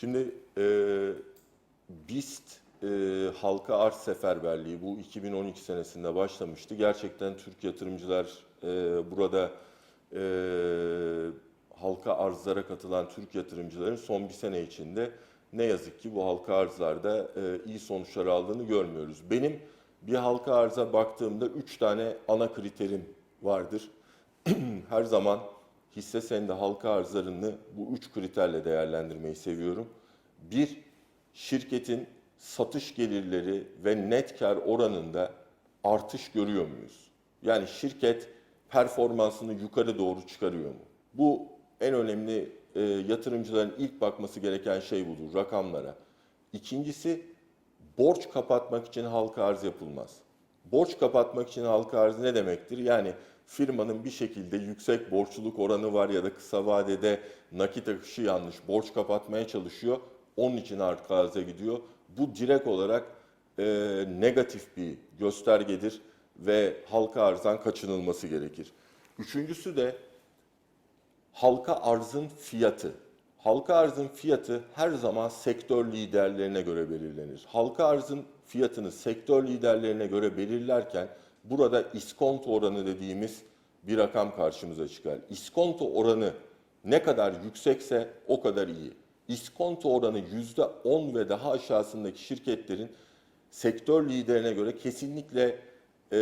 Şimdi e, BIST e, halka arz seferberliği bu 2012 senesinde başlamıştı. Gerçekten Türk yatırımcılar e, burada e, halka arzlara katılan Türk yatırımcıların son bir sene içinde ne yazık ki bu halka arzlarda e, iyi sonuçlar aldığını görmüyoruz. Benim bir halka arza baktığımda üç tane ana kriterim vardır. Her zaman hisse senedi halka arzlarını bu üç kriterle değerlendirmeyi seviyorum. Bir, şirketin satış gelirleri ve net kar oranında artış görüyor muyuz? Yani şirket performansını yukarı doğru çıkarıyor mu? Bu en önemli e, yatırımcıların ilk bakması gereken şey budur, rakamlara. İkincisi, borç kapatmak için halka arz yapılmaz. Borç kapatmak için halka arz ne demektir? Yani firmanın bir şekilde yüksek borçluluk oranı var ya da kısa vadede nakit akışı yanlış, borç kapatmaya çalışıyor. Onun için halka arza gidiyor. Bu direkt olarak e, negatif bir göstergedir ve halka arzdan kaçınılması gerekir. Üçüncüsü de halka arzın fiyatı. Halka arzın fiyatı her zaman sektör liderlerine göre belirlenir. Halka arzın fiyatını sektör liderlerine göre belirlerken burada iskonto oranı dediğimiz bir rakam karşımıza çıkar. İskonto oranı ne kadar yüksekse o kadar iyi. İskonto oranı %10 ve daha aşağısındaki şirketlerin sektör liderine göre kesinlikle e,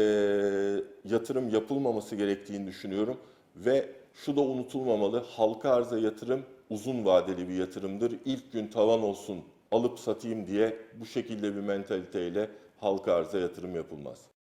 yatırım yapılmaması gerektiğini düşünüyorum. Ve şu da unutulmamalı, halka arza yatırım uzun vadeli bir yatırımdır. İlk gün tavan olsun alıp satayım diye bu şekilde bir mentaliteyle halka arza yatırım yapılmaz.